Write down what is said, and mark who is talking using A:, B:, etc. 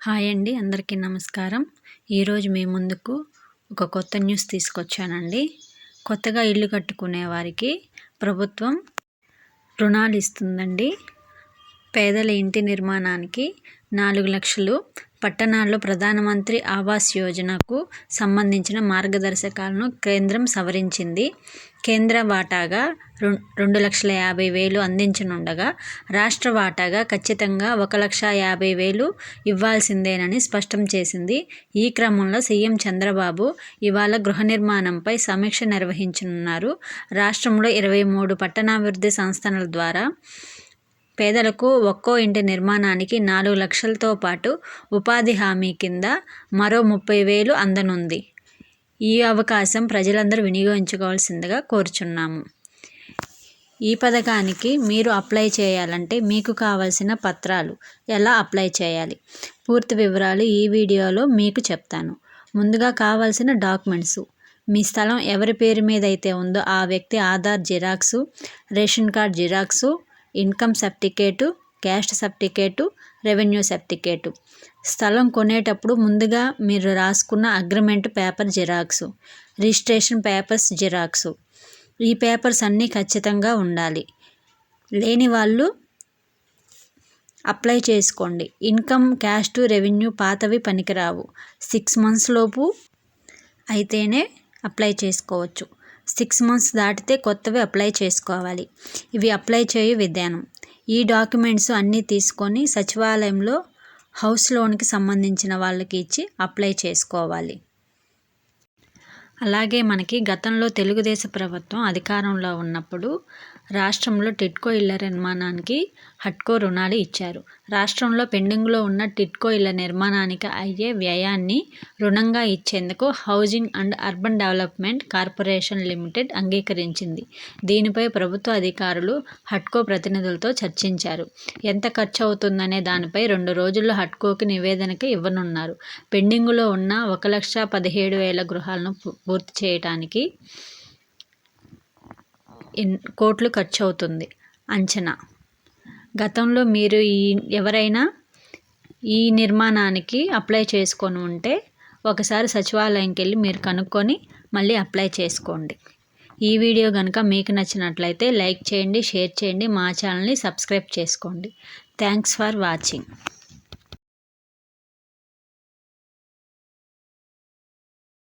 A: Hi అండి అందరికీ నమస్కారం. ఈరోజు మీ ముందుకు ఒక కొత్త న్యూస్ తీసుకొచ్చానండి. కొత్తగా ఇల్లు కట్టుకునే వారికి ప్రభుత్వం రుణాలు ఇస్తుందండి. పేదల ఇంటి నిర్మాణానికి నాలుగు లక్షలు. పట్టణాల్లో ప్రధానమంత్రి ఆవాస్ యోజనకు సంబంధించిన మార్గదర్శకాలను కేంద్రం సవరించింది. కేంద్ర వాటాగా రెండు లక్షల యాభై వేలు అందించనుండగా రాష్ట్ర వాటాగా ఖచ్చితంగా ఒక లక్ష యాభై వేలు ఇవ్వాల్సిందేనని స్పష్టం చేసింది. ఈ క్రమంలో సీఎం చంద్రబాబు ఇవాళ గృహ నిర్మాణంపై సమీక్ష నిర్వహించనున్నారు. రాష్ట్రంలో ఇరవై మూడు పట్టణాభివృద్ధి సంస్థల ద్వారా పేదలకు ఒక్కో ఇంటి నిర్మాణానికి నాలుగు లక్షలతో పాటు ఉపాధి హామీ కింద మరో ముప్పై వేలు అందనుంది. ఈ అవకాశం ప్రజలందరూ వినియోగించుకోవాల్సిందిగా కోరుచున్నాము. ఈ పథకానికి మీరు అప్లై చేయాలంటే మీకు కావాల్సిన పత్రాలు ఎలా అప్లై చేయాలి? పూర్తి వివరాలు ఈ వీడియోలో మీకు చెప్తాను. ముందుగా కావాల్సిన డాక్యుమెంట్స్. మీ స్థలం ఎవరి పేరు మీద అయితే ఉందో ఆ వ్యక్తి Aadhaar xerox ration card xerox income certificate caste certificate revenue certificate. స్థలం కొనేటప్పుడు ముందుగా మీరు రాసుకున్న agreement paper xerox registration papers xerox. ఈ పేపర్స్ అన్నీ ఖచ్చితంగా ఉండాలి. లేని వాళ్ళు అప్లై చేసుకోండి. ఇన్కమ్ క్యాస్ట్ రెవెన్యూ పాతవి పనికిరావు. సిక్స్ మంత్స్ లోపు అయితేనే అప్లై చేసుకోవచ్చు. సిక్స్ మంత్స్ దాటితే కొత్తవి అప్లై చేసుకోవాలి. ఇవి అప్లై చేయు విధానం. ఈ డాక్యుమెంట్స్ అన్నీ తీసుకొని సచివాలయంలో హౌస్ లోన్కి సంబంధించిన వాళ్ళకి ఇచ్చి అప్లై చేసుకోవాలి. అలాగే మనకి గతంలో తెలుగుదేశ ప్రభుత్వం అధికారంలో ఉన్నప్పుడు రాష్ట్రంలో టిట్కో ఇళ్ళ నిర్మాణానికి హట్కో రుణాలు ఇచ్చారు. రాష్ట్రంలో పెండింగ్లో ఉన్న టిట్కో ఇళ్ళ నిర్మాణానికి అయ్యే వ్యయాన్ని రుణంగా ఇచ్చేందుకు housing and urban development corporation limited అంగీకరించింది. దీనిపై ప్రభుత్వ అధికారులు హట్కో ప్రతినిధులతో చర్చించారు. ఎంత ఖర్చు అవుతుందనే దానిపై రెండు రోజుల్లో హట్కోకి నివేదిక ఇవ్వనున్నారు. పెండింగ్లో ఉన్న ఒక లక్ష పదిహేడు వేల గృహాలను పూర్తి చేయటానికి కోట్లు ఖర్చు అవుతుంది అంచనా. గతంలో మీరు ఈ ఎవరైనా ఈ నిర్మాణానికి అప్లై చేసుకొని ఉంటే ఒకసారి సచివాలయంకి వెళ్ళి మీరు కనుక్కొని మళ్ళీ అప్లై చేసుకోండి. ఈ వీడియో కనుక మీకు నచ్చినట్లయితే లైక్ చేయండి షేర్ చేయండి మా ఛానల్ని సబ్స్క్రైబ్ చేసుకోండి. Thanks for watching.